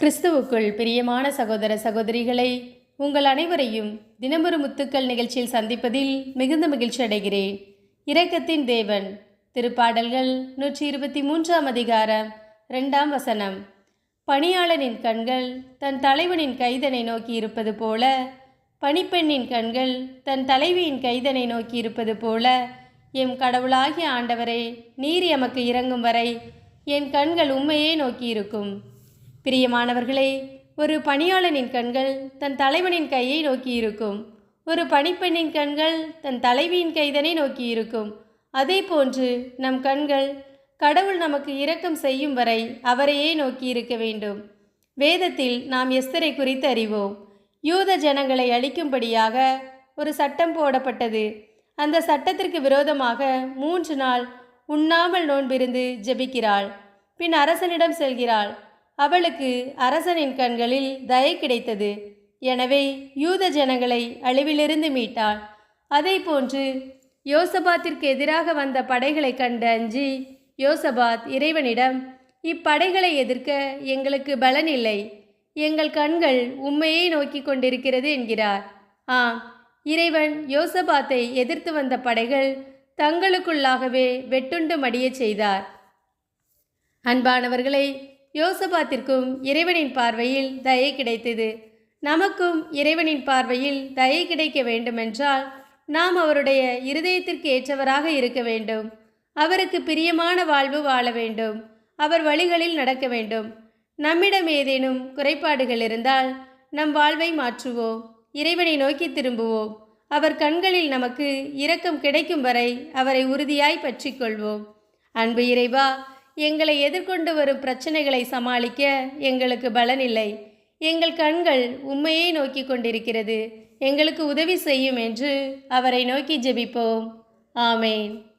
கிறிஸ்துவுக்குள் பிரியமான சகோதர சகோதரிகளை உங்கள் அனைவரையும் தினமொரு முத்துக்கள் நிகழ்ச்சியில் சந்திப்பதில் மிகுந்த மகிழ்ச்சி அடைகிறேன். இரக்கத்தின் தேவன் திருப்பாடல்கள் நூற்றி இருபத்தி மூன்றாம் அதிகாரம் ரெண்டாம் வசனம். பணியாளனின் கண்கள் தன் தலைவனின் கைதனை நோக்கி இருப்பது போல பணிப்பெண்ணின் கண்கள் தன் தலைவியின் கைதனை நோக்கி இருப்பது போல எம் கடவுளாகிய ஆண்டவரே நீர் எமக்கு இறங்கும் வரை என் கண்கள் உண்மையே நோக்கி இருக்கும் பிரியமானவர்களே ஒரு பணியாளனின் கண்கள் தன் தலைவனின் கையை நோக்கி இருக்கும் ஒரு பணிப்பெண்ணின் கண்கள் தன் தலைவியின் கைதனை நோக்கி இருக்கும் அதே போன்று நம் கண்கள் கடவுள் நமக்கு இரக்கம் செய்யும் வரை அவரையே நோக்கி இருக்க வேண்டும். வேதத்தில் நாம் எஸ்தரை குறித்து அறிவோம். யூத ஜனங்களை அழிக்கும்படியாக ஒரு சட்டம் போடப்பட்டது. அந்த சட்டத்திற்கு விரோதமாக மூன்று நாள் உண்ணாமல் நோன்பிருந்து ஜெபிக்கிறாள். பின் அரசனிடம் செல்கிறாள். அவளுக்கு அரசனின் கண்களில் தயை கிடைத்தது. எனவே யூத ஜனங்களை அழிவிலிருந்து மீட்டாள். அதே போன்று யோசபாத்திற்கு எதிராக வந்த படைகளை கண்டு அஞ்சி யோசபாத் இறைவனிடம் இப்படைகளை எதிர்க்க எங்களுக்கு பலன் இல்லை. எங்கள் கண்கள் உண்மையை நோக்கி கொண்டிருக்கிறது என்கிறார். ஆம் இறைவன் யோசபாத்தை எதிர்த்து வந்த படைகள் தங்களுக்குள்ளாகவே வெட்டுண்டு மடியச் செய்தார். அன்பானவர்களை யோசபாத்திற்கும் இறைவனின் பார்வையில் தயை கிடைத்தது. நமக்கும் இறைவனின் பார்வையில் தயை கிடைக்க வேண்டுமென்றால் நாம் அவருடைய இருதயத்திற்கு ஏற்றவராக இருக்க வேண்டும். அவருக்கு பிரியமான வாழ்வு வாழ வேண்டும். அவர் வழிகளில் நடக்க வேண்டும். நம்மிடம் ஏதேனும் குறைபாடுகள் இருந்தால் நம் வாழ்வை மாற்றுவோம். இறைவனை நோக்கி திரும்புவோம். அவர் கண்களில் நமக்கு இரக்கம் கிடைக்கும் வரை அவரை உறுதியாய் பற்றி கொள்வோம். அன்பு இறைவா எங்களை எதிர்கொண்டு வரும் பிரச்சனைகளை சமாளிக்க எங்களுக்கு பலன் இல்லை எங்கள் கண்கள் உண்மையை நோக்கி கொண்டிருக்கிறது. எங்களுக்கு உதவி செய்யும் என்று அவரை நோக்கி ஜெபிப்போம். ஆமேன்.